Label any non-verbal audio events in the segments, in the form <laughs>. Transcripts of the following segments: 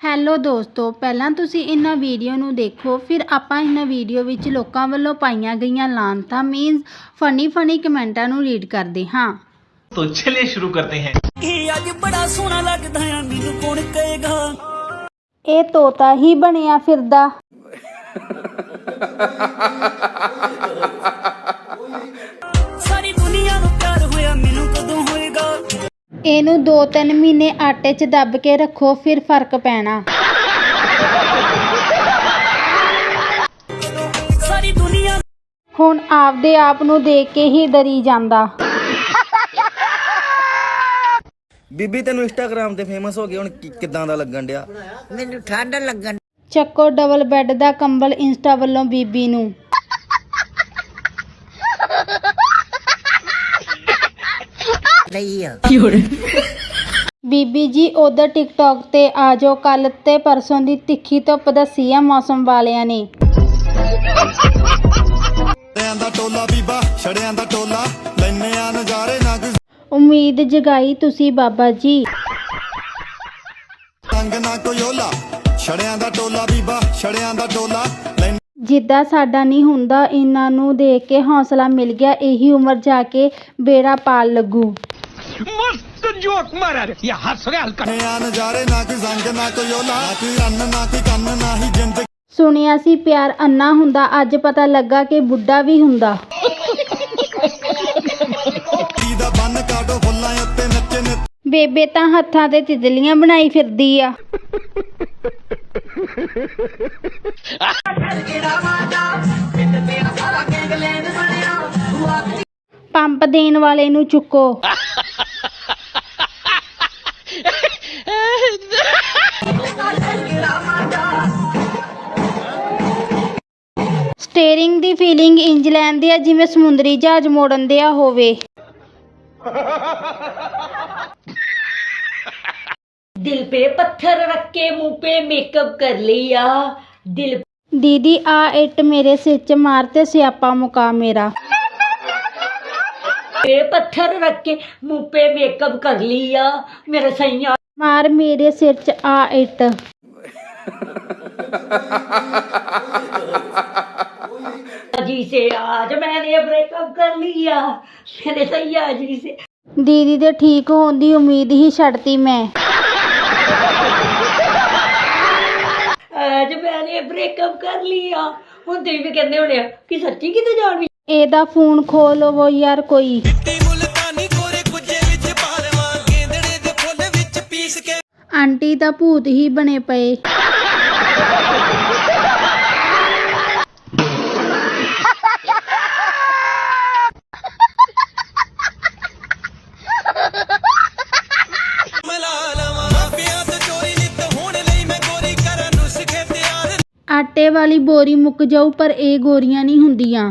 Hello ਦੋਸਤੋ ਪਹਿਲਾਂ ਤੁਸੀਂ ਇਹਨਾਂ ਵੀਡੀਓ ਨੂੰ ਦੇਖੋ ਫਿਰ ਆਪਾਂ ਇਹਨਾਂ ਵੀਡੀਓ ਵਿੱਚ ਲੋਕਾਂ ਵੱਲੋਂ ਪਾਈਆਂ ਗਈਆਂ ਲਾਂਤਾਂ ਮੀਨਸ ਫਨੀ ਫਨੀ ਕਮੈਂਟਾਂ ਨੂੰ ਰੀਡ ਕਰਦੇ ਹਾਂ तो चलिए शुरू करते हैं ਇਹ ਅੱਜ ਬੜਾ ਸੋਹਣਾ ਲੱਗਦਾ ਆ ਮੈਨੂੰ ਕੌਣ ਕਹੇਗਾ ਇਹ ਤੋਤਾ ਹੀ ਬਣਿਆ ਫਿਰਦਾ <laughs> ਇਹਨੂੰ 2-3 ਮਹੀਨੇ ਆਟੇ 'ਚ ਦੱਬ ਕੇ ਰੱਖੋ ਫਿਰ ਫ਼ਰਕ ਪੈਣਾ। ਸਾਰੀ ਦੁਨੀਆ ਹੁਣ ਆਪਦੇ ਆਪ ਨੂੰ ਦੇਖ ਕੇ ਹੀ ਡਰੀ ਜਾਂਦਾ। ਬੀਬੀ ਤੈਨੂੰ ਇੰਸਟਾਗ੍ਰਾਮ ਤੇ ਫੇਮਸ ਹੋ ਗਈ ਹੁਣ ਕਿ- ਕਿੱਦਾਂ ਦਾ ਲੱਗਣ ਡਿਆ? ਮੈਨੂੰ ਠੰਡ ਲੱਗਣ ਚੱਕੋ ਡਬਲ ਬੈੱਡ ਦਾ ਕੰਬਲ ਇੰਸਟਾ ਵੱਲੋਂ ਬੀਬੀ ਨੂੰ। ਲਈ ਆ ਬੀਬੀ ਜੀ, ਉਧਰ ਟਿਕਟੌਕ ਤੇ ਆ ਜਾਓ। ਕੱਲ ਤੇ ਪਰਸੋਂ ਦੀ ਤਿੱਖੀ ਧੁੱਪ ਦੱਸੀ ਆ ਮੌਸਮ ਵਾਲਿਆਂ ਨੇ। ਛੜਿਆਂ ਦਾ ਟੋਲਾ ਬੀਬਾ ਛੜਿਆਂ ਦਾ ਟੋਲਾ ਲੈਨੇ ਆ ਨਜ਼ਾਰੇ ਨਾ ਉਮੀਦ ਜਗਾਈ ਤੁਸੀਂ ਬਾਬਾ ਜੀ। ਸੰਗ ਨਾ ਕੋਈ ਓਲਾ ਛੜਿਆਂ ਦਾ ਟੋਲਾ ਬੀਬਾ ਛੜਿਆਂ ਦਾ ਟੋਲਾ ਲੈਨੇ ਜਿੱਦਾਂ ਸਾਡਾ ਨਹੀਂ ਹੁੰਦਾ, ਇਹਨਾਂ ਨੂੰ ਦੇਖ ਕੇ ਹੌਸਲਾ ਮਿਲ ਗਿਆ, ਇਹੀ ਉਮਰ ਜਾ ਕੇ ਬੇੜਾ ਪਾਲ ਲੱਗੂ। मस्त जोक मारा रे या हंस रहे हल्का ਆ ਨਜ਼ਾਰੇ ਨਾ ਕੋਈ ਸੰਗ ਨਾ ਕੋਈ ਓਲਾ ਨਾ ਕੋਈ ਅੰਨ ਨਾ ਕੋਈ ਕੰਨ ਨਾ ਹੀ ਜ਼ਿੰਦਗੀ ਸੁਣਿਆ ਸੀ ਪਿਆਰ ਅੰਨਾ ਹੁੰਦਾ ਅੱਜ ਪਤਾ ਲੱਗਾ ਕਿ ਬੁੱਢਾ ਵੀ ਹੁੰਦਾ ਦਾ ਬੰਨ ਕਾਟੋ ਫੁੱਲਾਂ ਉੱਤੇ ਨੱਚੇ ਨੇ ਬੇਬੇ ਤਾਂ ਹੱਥਾਂ ਤੇ ਤਿਤਲੀਆਂ ਬਣਾਈ ਫਿਰਦੀ ਆ ਪੰਪ ਦੇਣ ਵਾਲੇ ਨੂੰ ਚੁੱਕੋ ਫੀਲਿੰਗ ਇੰਜ ਲੈਂਦੇ ਆ ਜਿਵੇਂ ਸਮੁੰਦਰੀ ਜਹਾਜ਼ ਮੋੜਨ ਦੇ ਆ ਹੋਵੇ। ਦਿਲ 'ਤੇ ਪੱਥਰ ਰੱਖ ਕੇ ਮੂੰਹ 'ਤੇ ਮੇਕਅਪ ਕਰ ਲਿਆ। ਦਿਲ ਦੀਦੀ ਆ ਇੱਟ ਮੇਰੇ ਸਿਰ 'ਚ ਮਾਰ ਤੇ ਸਿਆਪਾ ਮੁਕਾ ਮੇਰਾ। 'ਤੇ ਪੱਥਰ ਰੱਖ ਕੇ ਮੂੰਹ 'ਤੇ ਮੇਕਅਪ ਕਰ ਲਿਆ। ਮੇਰੇ ਸਈਆ ਮਾਰ ਮੇਰੇ ਸਿਰ 'ਚ ਆ ਇੱਟ। से आज मैंने ब्रेकअप कर लिया मेरे सैया जी से ਦੀਦੀ ਦੇ ਠੀਕ ਹੋਣ ਦੀ ਉਮੀਦ ਹੀ ਛੱਡਤੀ ਮੈਂ आज मैंने ब्रेकअप कर लिया ਹੁਣ ਤੁਸੀਂ ਵੀ ਕਹਿੰਦੇ ਹੋਣੇ ਆ ਕਿ ਸੱਚੀ ਕਿਤੇ ਜਾਣੀ ਇਹਦਾ ਫੋਨ ਖੋਲ ਲਵੋ ਯਾਰ ਕੋਈ ਆਂਟੀ ਤਾਂ ਭੂਤ ਹੀ ਬਣੇ ਪਏ ਆਟੇ ਵਾਲੀ ਬੋਰੀ ਮੁੱਕ ਜਾਊ, ਪਰ ਇਹ ਗੋਰੀਆਂ ਨਹੀਂ ਹੁੰਦੀਆਂ।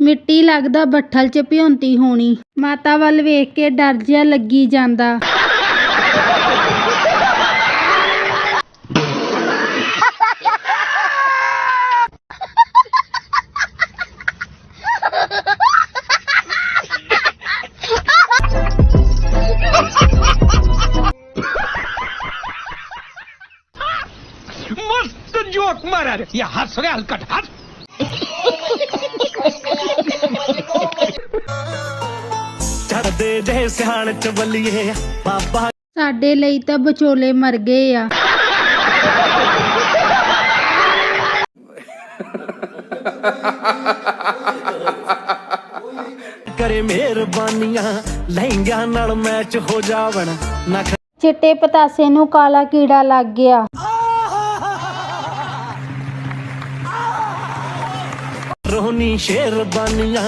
ਮਿੱਟੀ ਲੱਗਦਾ ਬੱਠਲ 'ਚ ਭਿਉਂਤੀ ਹੋਣੀ। ਮਾਤਾ ਵੱਲ ਵੇਖ ਕੇ ਡਰ ਜਿਹਾ ਲੱਗੀ ਜਾਂਦਾ। जोक मारा रे या हंस रहे हल्का हंस ਚੜਦੇ ਜੇ ਸਿਆਣ ਚ ਬੱਲੀਏ ਬਾਬਾ ਸਾਡੇ ਲਈ ਤਾਂ ਵਿਚੋਲੇ ਮਰ ਗਏ ਆ ਕਰੇ ਮਿਹਰਬਾਨੀਆਂ ਲਹਿੰਗਿਆਂ ਨਾਲ ਮੈਚ ਹੋ ਜਾਵਣ ਨਾ ਚਿੱਟੇ ਪਤਾਸੇ ਨੂੰ ਕਾਲਾ ਕੀੜਾ ਲੱਗ ਗਿਆ ਰੋਹਨੀ ਸ਼ੇਰਬਾਨੀਆਂ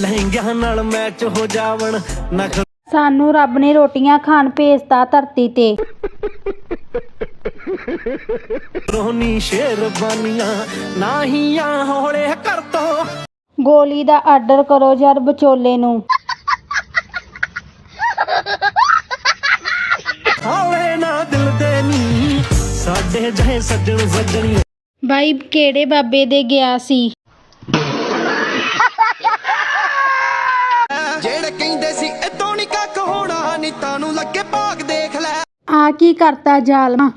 ਲਹਿੰਗਿਆਂ ਨਾਲ ਮੈਚ ਹੋ ਜਾਵਣ ਨਾ ਸਾਨੂੰ ਰੱਬ ਨੇ ਰੋਟੀਆਂ ਖਾਣ ਭੇਜਤਾ ਧਰਤੀ ਤੇ। ਰੋਹਨੀ ਸ਼ੇਰਬਾਨੀਆਂ ਨਾਹੀਆਂ ਹੌਲੇ ਕਰ ਤੋ। ਗੋਲੀ ਦਾ ਆਰਡਰ ਕਰੋ ਯਾਰ ਵਿਚੋਲੇ ਨੂੰ। ਹੌਲੇ ਨਾ ਦਿਲ ਦੇ ਨੀ ਸਾਡੇ ਜਹੇ ਸੱਜਣ ਸੱਜਣੀ ਬਾਈ ਕਿਹੜੇ ਬਾਬੇ ਦੇ ਗਿਆ ਸੀ? ਆ ਕੀ ਕਰਤਾ ਜ਼ਾਲਮਾ?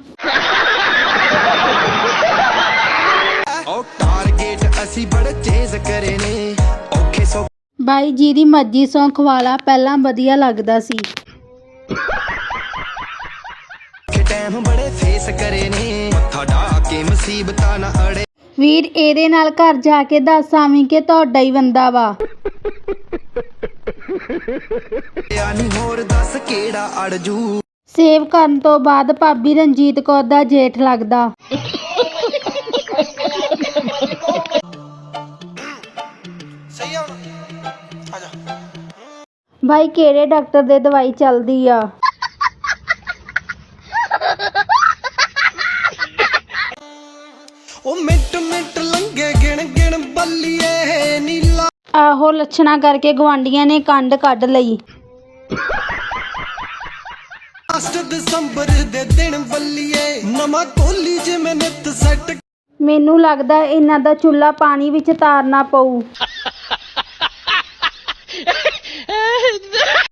ਉਹ ਟਾਰਗੇਟ ਅਸੀਂ ਬੜੇ ਚੇਜ਼ ਕਰੇ ਨੇ। ਔਖੇ ਸੌ ਬਾਈ ਜੀ ਦੀ ਮਰਜ਼ੀ ਸੌਂ ਖਵਾਲਾ ਪਹਿਲਾਂ ਵਧੀਆ ਲੱਗਦਾ ਸੀ। ਕਿ ਟਾਈਮ ਬੜੇ ਫੇਸ ਕਰੇ ਨੇ। ਮੱਥਾ ਢਾ ਕੇ ਮੁਸੀਬਤਾਂ ਨਾ ਅੜੇ। ਵੀਰ ਇਹਦੇ ਨਾਲ ਘਰ ਜਾ ਕੇ ਦੱਸ ਆਵੀਂ ਕਿ ਤੁਹਾਡਾ ਹੀ ਬੰਦਾ ਵਾ। ਨਹੀਂ ਹੋਰ ਦੱਸ ਕਿਹੜਾ ਅੜਜੂ। ਸੇਵ ਕਰਨ ਤੋਂ ਬਾਅਦ ਭਾਬੀ ਰਣਜੀਤ ਕੌਰ ਦਾ ਜੇਠ ਲੱਗਦਾ। ਸਹੀ ਆ ਆ ਜਾ। ਭਾਈ ਕਿਹੜੇ ਡਾਕਟਰ ਦੇ ਦਵਾਈ ਚੱਲਦੀ ਆ? ਉਹ ਮਿੰਟ ਮਿੰਟ ਲੰਗੇ ਗਿਣ ਗਿਣ ਬੱਲੀਏ ਨੀਲਾ। ਆਹੋ ਲੱਛਣਾ ਕਰਕੇ ਗਵਾਂਡੀਆਂ ਨੇ ਕੰਡ ਕੱਢ ਲਈ। 8 ਦਸੰਬਰ ਦੇ ਦਿਨ ਵੱਲੀਏ ਨਵਾਂ ਕੋਲੀ ਜਿਵੇਂ ਨਿਤ ਸੈੱਟ ਮੈਨੂੰ ਲੱਗਦਾ ਇਹਨਾਂ ਦਾ ਚੁੱਲ੍ਹਾ ਪਾਣੀ ਵਿੱਚ ਤਾਰਨਾ ਪਊ। <laughs> <laughs> <laughs>